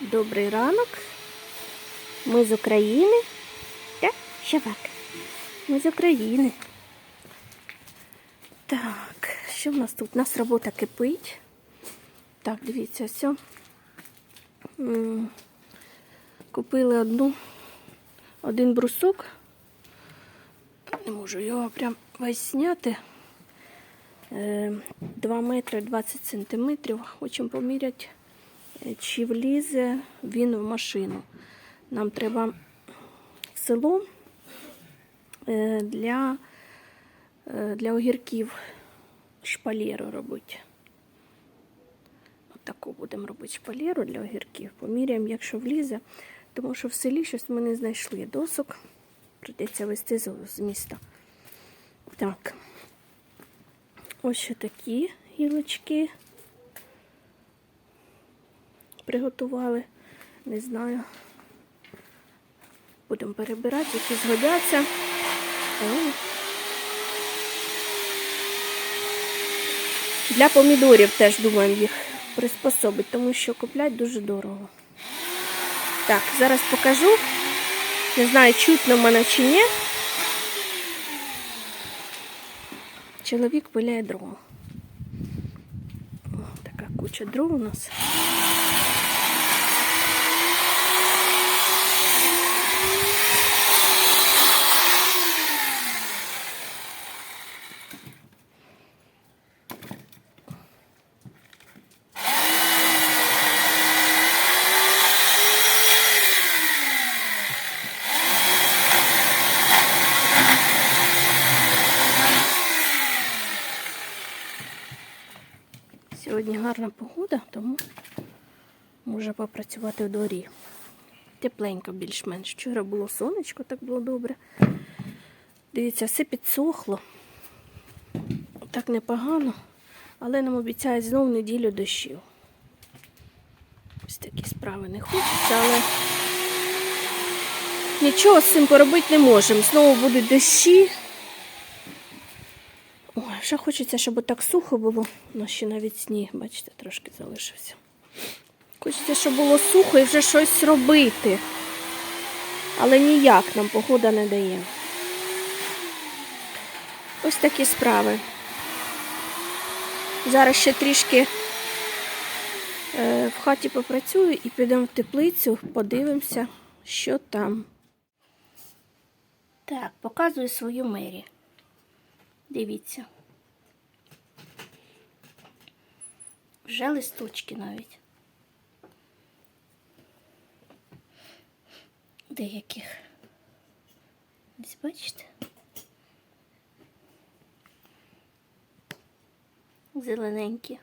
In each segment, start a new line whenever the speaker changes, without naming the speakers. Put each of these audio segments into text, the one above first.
Добрий ранок. Ми з України. Так, щавак. Ми з України. Так, що в нас тут? У нас робота кипить. Так, дивіться, все. Купили одну, один брусок. Не можу його прям весь зняти. 2 метри 20 сантиметрів. Хочемо поміряти, е, чи влізе він в машину. Нам треба в село е, для, е, для огірків шпалєру робити. Отаку будемо робити шпалєру для огірків. Поміряємо, якщо влізе. Тому що в селі щось ми не знайшли досок. Прийдеться везти з, з міста. Так. Ось ще такі гілочки приготували. Не знаю. Будемо перебирати, які згодяться. Для помідорів теж думаємо їх приспособити, тому що купляти дуже дорого. Так, зараз покажу. Не знаю, чутно мене чи ні. Чоловік пиляє дрова. Така куча дров у нас. Сьогодні гарна погода, тому попрацювати в дворі. Тепленько більш-менш. Вчора було сонечко, так було добре. Дивіться, все підсохло. Так непогано, але нам обіцяють знову неділю дощів. Ось такі справи не хочеться, але нічого з цим поробити не можемо. Знову будуть дощі. Ой, вже хочеться, щоб так сухо було. У нас ще навіть сніг, бачите, трошки залишився. Хочеться, щоб було сухо і вже щось робити. Але ніяк нам погода не дає. Ось такі справи. Зараз ще трішки е, в хаті попрацюю і підемо в теплицю, подивимося, що там. Так, показую свою мері. Дивіться. Вже листочки навіть. Деяких. Ось бачите? Зелененькі.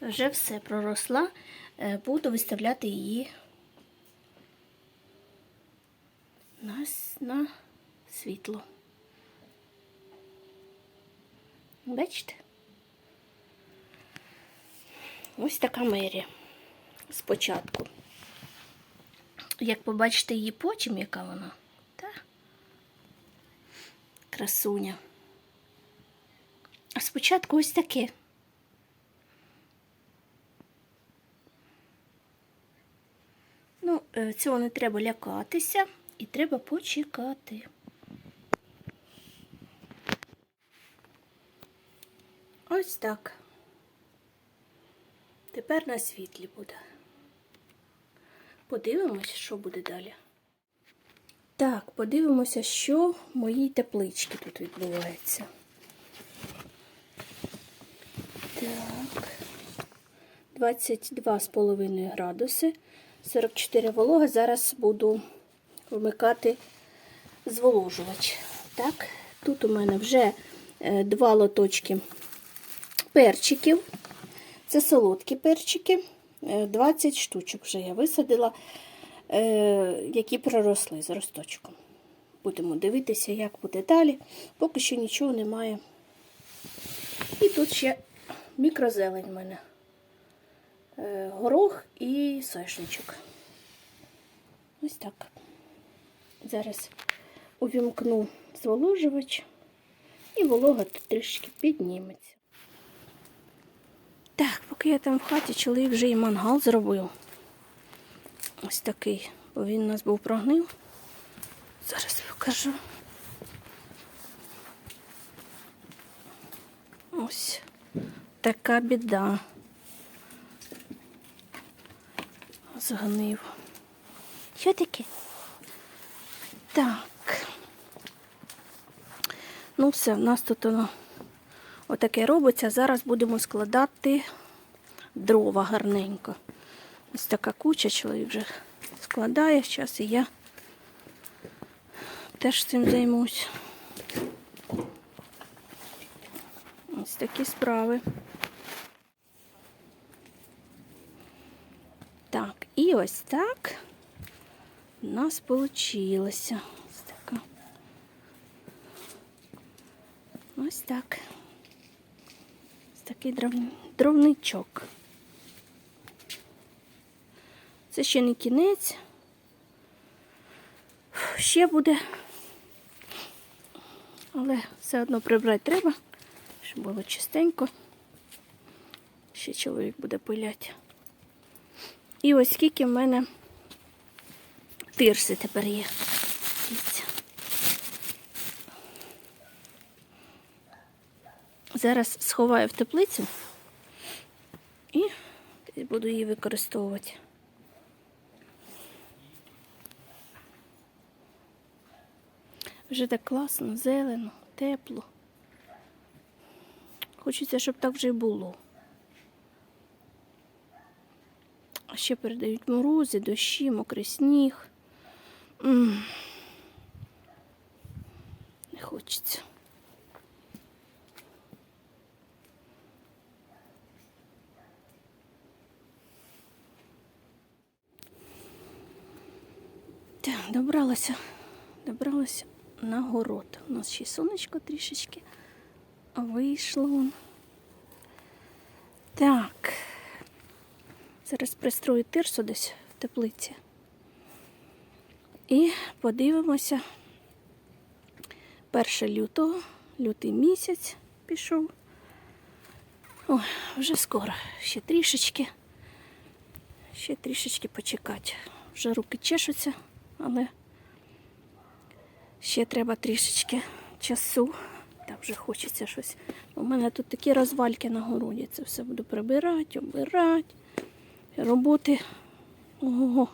Вже все проросла. Е, Буду виставляти її на, на світло. Бачите? Ось така мерія спочатку. Як побачите її потім, яка вона, та красуня. А спочатку ось таке. Ну, е, цього не треба лякатися і треба почекати. Ось так. Тепер на світлі буде. Подивимось, що буде далі. Так, подивимося, що в моїй тепличці тут відбувається. Так. 22,5 градуси. 44 волога. Зараз буду вмикати зволожувач. Так, тут у мене вже е, два лоточки перчиків. Це солодкі перчики. Е, 20 штучок вже я висадила, е, які проросли з росточком. Будемо дивитися, як буде далі. Поки що нічого немає. І тут ще мікрозелень в мене. Е, Горох і соєшничок. Ось так. Зараз увімкну зволожувач і волога тут трішки підніметься. Так, поки я там в хаті, чоловік вже і мангал зробив. Ось такий, бо він у нас був прогнив. Зараз покажу. Ось така біда. Згнив. Що таке? Так. Ну, все, в нас тут воно отаке робиться. Зараз будемо складати дрова гарненько. Ось така куча, чоловік вже складає. Зараз і я теж цим займусь. Ось такі справи. Так, і ось так у нас вийшло. Ось така. Ось так. Такий дров... дровничок. Це ще не кінець. Ще буде. Але все одно прибрати треба, щоб було чистенько. Ще чоловік буде пиляти. І ось скільки в мене тирси тепер є. Дивіться. Зараз сховаю в теплицю і буду її використовувати. Вже так класно, зелено, тепло. Хочеться, щоб так вже й було. А ще передають морози, дощі, мокрий сніг. Не хочеться. Добралася, добралася на город. У нас ще сонечко трішечки вийшло. Так. Зараз пристрою тирсу десь в теплиці. І подивимося. 1 лютого, лютий місяць пішов. Ой, вже скоро, ще трішечки. Ще трішечки почекати. Вже руки чешуться, але ще треба трішечки часу. Там вже хочеться щось. У мене тут такі розвальки на городі. Це все буду прибирати, обирати. Роботи. Ого.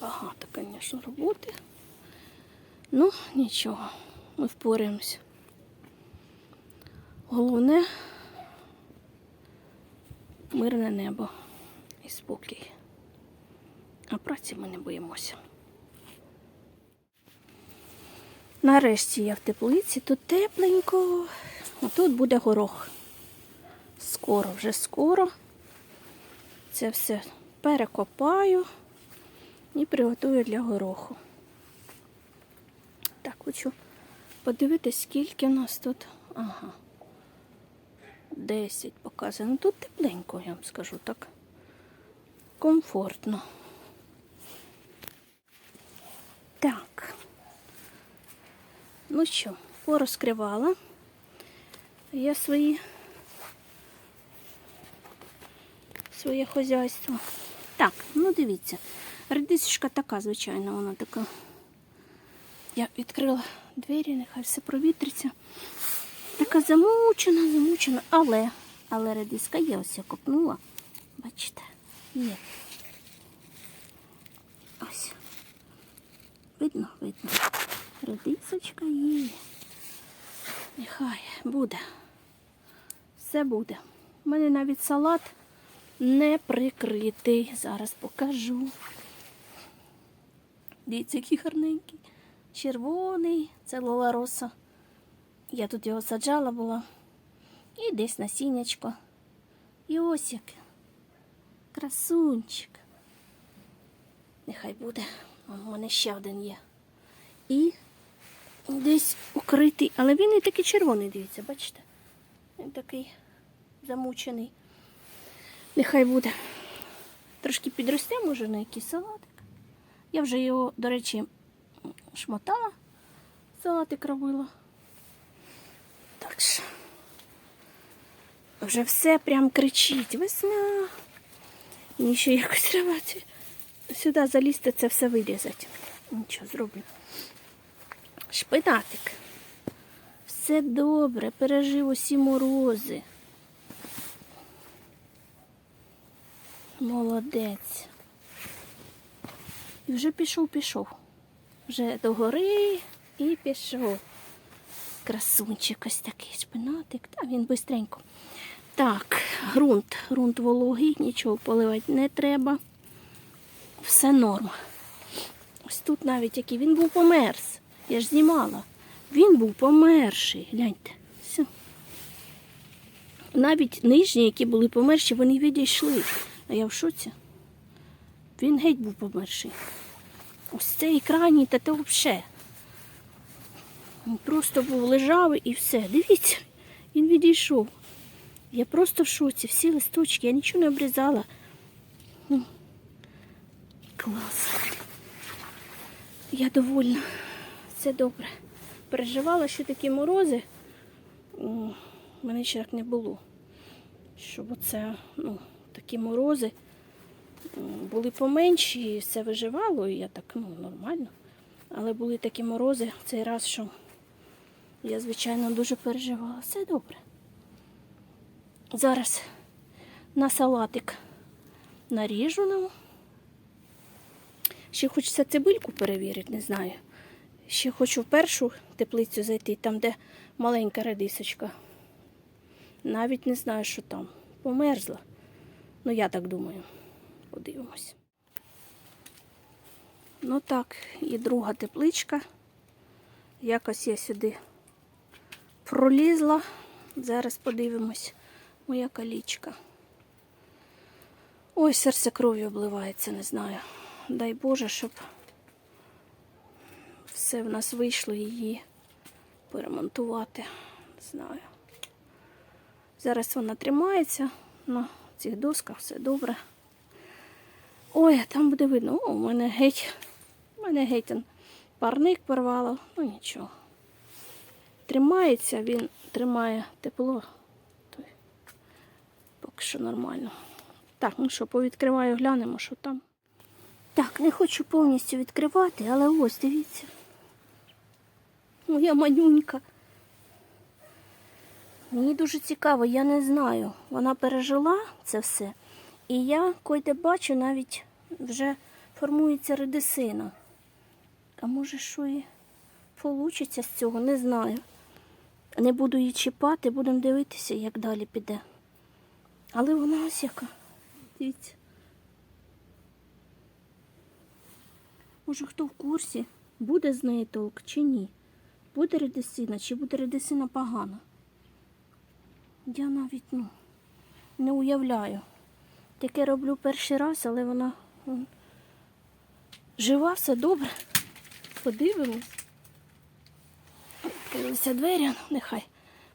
Багато, звісно, роботи. Ну, нічого, ми впораємося. Головне мирне небо і спокій. А праці ми не боїмося. Нарешті я в теплиці, тут тепленько. Отут буде горох. Скоро, вже скоро. Це все перекопаю і приготую для гороху. Так, хочу подивитись, скільки у нас тут. Ага. 10 показано. Ну, Тут тепленько, я вам скажу так. Комфортно. Так. Ну що, порозкривала я свої своє хозяйство. Так, ну дивіться, редисочка така, звичайно, вона така. Я відкрила двері, нехай все провітриться. Така замучена, замучена, але, але редиска є, ось я копнула. Бачите, є. Ось. Видно, видно. Редисочка є. Нехай буде. Все буде. У мене навіть салат не прикритий. Зараз покажу. Дивіться, який гарненький. Червоний, це лолароса. Я тут його саджала була. І десь насіннячко. І ось як. Красунчик. Нехай буде. У мене ще один є. І десь укритий, але він і такий червоний, дивіться, бачите? Він такий замучений. Нехай буде. Трошки підросте, може, на якийсь салатик. Я вже його, до речі, шмотала, салатик робила. Так що. Вже все прям кричить. Весна. Мені ще якось треба сюди залізти, це все вирізати. Нічого зроблю. Шпинатик. Все добре, пережив усі морози. Молодець. І вже пішов, пішов. Вже до гори і пішов. Красунчик ось такий шпинатик. Та він бистренько. Так, ґрунт. Ґрунт вологий, нічого поливати не треба. Все норм. Ось тут навіть який він був померз. Я ж знімала. Він був померший. Гляньте. Все. Навіть нижні, які були померші, вони відійшли. А я в шоці. Він геть був померший. Ось цей крайній, та то взагалі. Просто був лежав і все. Дивіться, він відійшов. Я просто в шоці, всі листочки, я нічого не обрізала. Клас. Я довольна. Все добре. Переживала, що такі морози. в мене ще так не було. Щоб оце, ну, такі морози були поменші, і все виживало, і я так, ну, нормально. Але були такі морози цей раз, що я, звичайно, дуже переживала. Все добре. Зараз на салатик наріжу нам. Ще хочеться цибульку перевірити, не знаю. Ще хочу в першу теплицю зайти, там, де маленька редисочка. Навіть не знаю, що там. Померзла. Ну, я так думаю. Подивимось. Ну так, і друга тепличка. Якось я сюди пролізла. Зараз подивимось. Моя калічка. Ой, серце кров'ю обливається, не знаю. Дай Боже, щоб все в нас вийшло її поремонтувати. Не знаю. Зараз вона тримається на цих досках, все добре. Ой, там буде видно. О, у мене геть, у мене геть парник порвало, ну нічого. Тримається, він тримає тепло. Поки що нормально. Так, ну що, повідкриваю, глянемо, що там. Так, не хочу повністю відкривати, але ось дивіться. Моя манюнька. Мені дуже цікаво, я не знаю. Вона пережила це все. І я, койде бачу, навіть вже формується редисина. А може, що і вийде з цього, не знаю. Не буду її чіпати, будемо дивитися, як далі піде. Але вона ось яка. Дивіться. Може, хто в курсі, буде з неї толк чи ні? Буде редисина, чи буде редисина погана? Я навіть ну, не уявляю. Таке роблю перший раз, але вона жива, все добре. Подивимось. Відкрилися двері, ну, нехай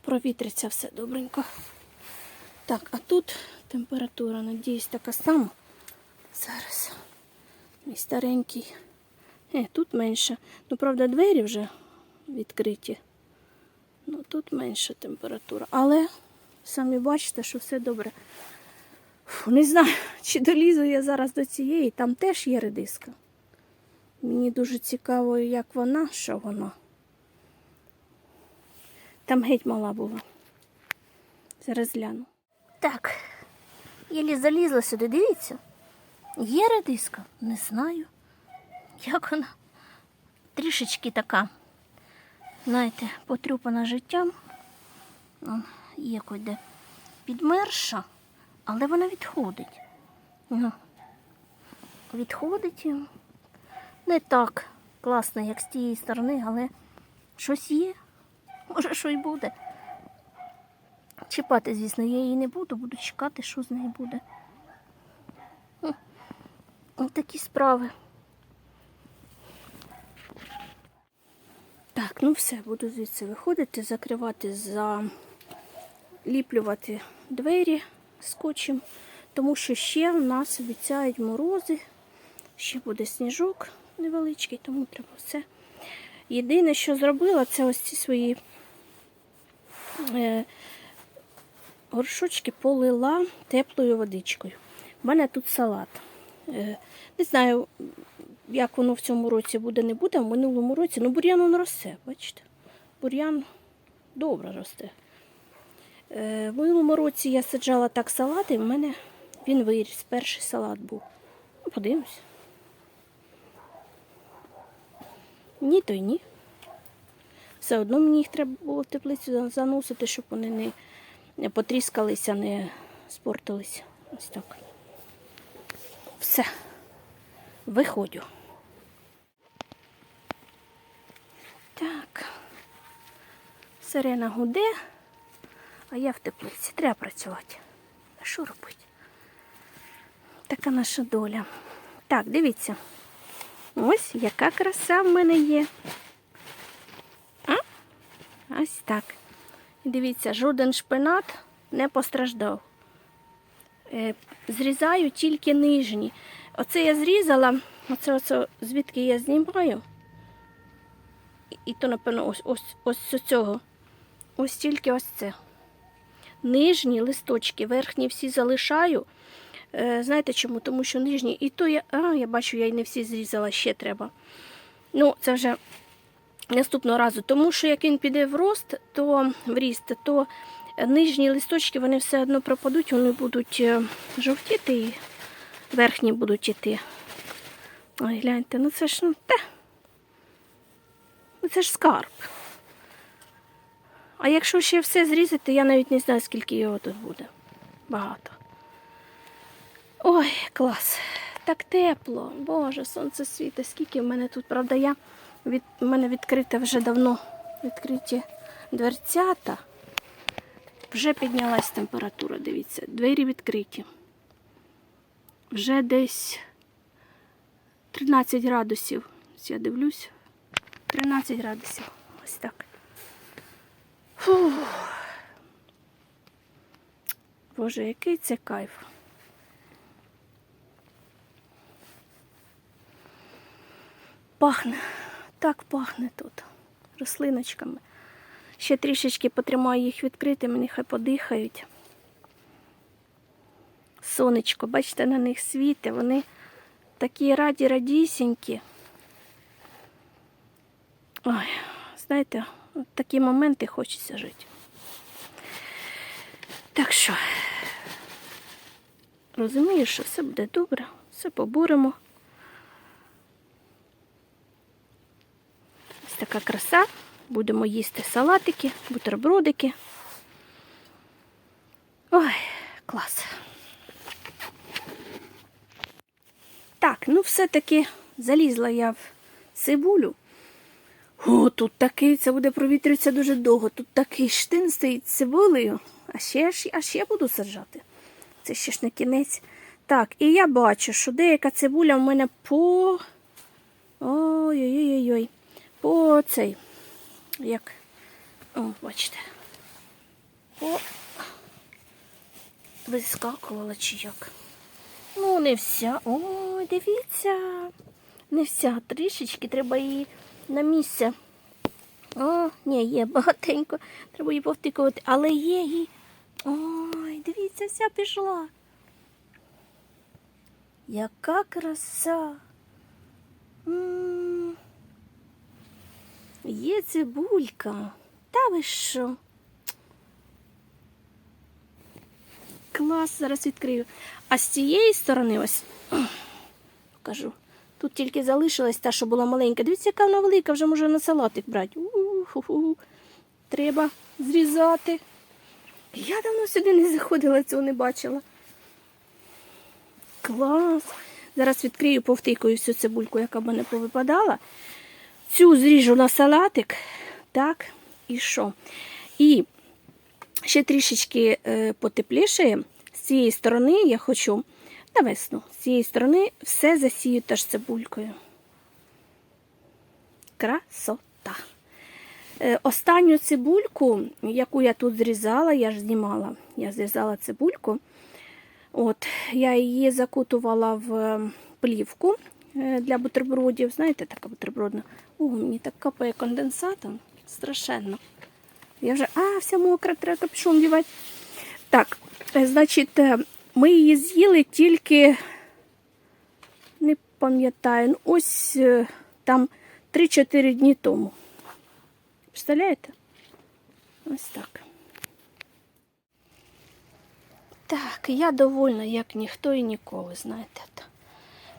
провітриться все добренько. Так, а тут температура, надіюсь, така сама. Зараз. Мій старенький. Е, тут менше. Ну, правда, двері вже відкриті. Ну, тут менша температура. Але самі бачите, що все добре. Фу, не знаю, чи долізу я зараз до цієї. Там теж є редиска. Мені дуже цікаво, як вона, що вона. Там геть мала була. Зараз гляну. Так, єлі залізла сюди, дивіться. Є редиска? Не знаю. Як вона трішечки така, знаєте, потрюпана життям. Є де підмерша, але вона відходить. Ну, відходить не так класно, як з тієї сторони, але щось є. Може, що й буде. Чіпати, звісно, я її не буду, буду чекати, що з нею буде. Ось такі справи. Так, ну все, буду звідси виходити, закривати, заліплювати двері скотчем, тому що ще в нас обіцяють морози, ще буде сніжок невеличкий, тому треба все Єдине, що зробила, це ось ці свої е, горшочки полила теплою водичкою. У мене тут салат. Е, не знаю, як воно в цьому році буде, не буде. В минулому році, ну бур'ян он росте, бачите? Бур'ян добре росте. Е, в минулому році я саджала так салат, і в мене він виріс. Перший салат був. Ну, подивимось. Ні, то й ні. Все одно мені їх треба було в теплицю заносити, щоб вони не, не потріскалися, не спортилися. Ось так. Все. Виходжу. Так. Сирена гуде, а я в теплиці. Треба працювати. А що робити? Така наша доля. Так, дивіться. Ось яка краса в мене є. А? Ось так. І Дивіться, жоден шпинат не постраждав. Е, Зрізаю тільки нижні. Оце я зрізала, оце, оце звідки я знімаю. І- І то, напевно, ось, ось, ось з цього. Ось тільки ось це. Нижні листочки, верхні всі залишаю. Е, знаєте чому? Тому що нижні, і то я. А, я бачу, я й не всі зрізала, ще треба. Ну, це вже наступного разу. Тому що як він піде в рост, то в ріст, то нижні листочки вони все одно пропадуть, вони будуть е, жовтіти і верхні будуть іти. Ой, гляньте, ну це ж ну, те. Ну, це ж скарб. А якщо ще все зрізати, я навіть не знаю, скільки його тут буде. Багато. Ой, клас. Так тепло. Боже, сонце світить. Скільки в мене тут, правда, я від в мене відкрите вже давно відкриті дверцята. Вже піднялась температура, дивіться. Двері відкриті. Вже десь 13 градусів. Ось я дивлюсь. 13 градусів. Ось так. Фух. Боже, який це кайф. Пахне, так пахне тут рослиночками. Ще трішечки потримаю їх відкритими, нехай подихають. Сонечко, бачите, на них світи, вони такі раді радісінькі. Ой, знаєте, от такі моменти хочеться жити. Так що, розумію, що все буде добре, все поборемо. Така краса. Будемо їсти салатики, бутербродики. Ой, клас. Так, ну все-таки залізла я в цибулю. О, тут такий, це буде провітрюватися дуже довго. Тут такий штин стоїть з цибулею. А ще, а ще буду саджати. Це ще ж не кінець. Так, і я бачу, що деяка цибуля в мене по. Ой-ой-ой-ой. По цей. Як. О, бачите. По. Вискакувала чи як. Ну, не вся. Ой, дивіться. Не вся. Трішечки треба її на місце. О, ні, є багатенько. Треба її повтикувати. Але є її. Ой, дивіться, вся пішла. Яка краса. М. Є цибулька. Та ви що? Клас, зараз відкрию. А з цієї сторони, ось покажу. Тут тільки залишилась та, що була маленька. Дивіться, яка вона велика, вже може на салатик брати. У-ху-ху. Треба зрізати. Я давно сюди не заходила, цього не бачила. Клас. Зараз відкрию, повтикаю всю цибульку, яка в мене повипадала. Цю зріжу на салатик. Так, і що? І ще трішечки е, потеплішає. З цієї сторони я хочу на весну. З цієї сторони все засію теж цибулькою. Красота. Е, Останню цибульку, яку я тут зрізала, я ж знімала. Я зрізала цибульку. От, я її закутувала в плівку е, для бутербродів. Знаєте, така бутербродна О, мені так капає конденсатом. Страшенно. Я вже, а, вся мокра, треба капюшон дівати. Так, е, значить, е, ми її з'їли тільки, не пам'ятаю, ну, ось е, там 3-4 дні тому. Представляєте? Ось так. Так, я довольна, як ніхто і ніколи, знаєте.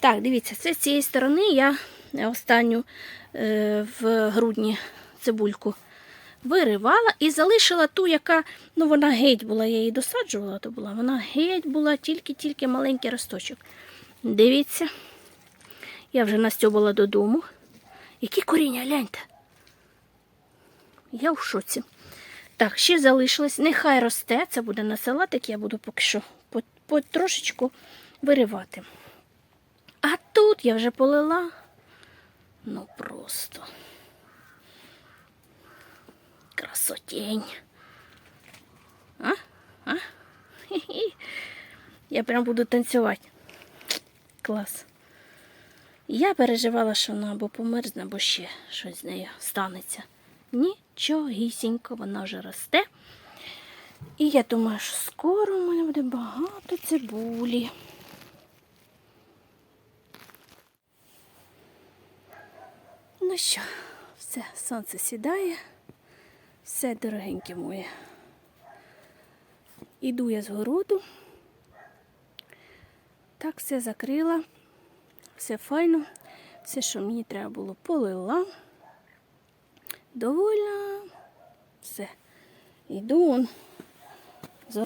Так, дивіться, це з цієї сторони я останню в грудні цибульку виривала і залишила ту, яка, ну вона геть була, я її досаджувала, то була, вона геть була тільки-тільки маленький росточок. Дивіться, я вже настьобала додому. Які коріння, гляньте. Я в шоці. Так, ще залишилось. Нехай росте, це буде на салатик, я буду поки що потрошечку виривати. А тут я вже полила. Ну просто. Красотень. А? А? Хі-хі. Я прям буду танцювати. Клас. Я переживала, що вона або померзне, або ще щось з нею станеться. Нічогісінько, вона вже росте. І я думаю, що скоро у мене буде багато цибулі. Ну що, все, сонце сідає. Все, дорогеньке моє. Іду я з городу. Так, все закрила. Все файно. Все, що мені треба було, полила. Довольна. Все. Іду он з.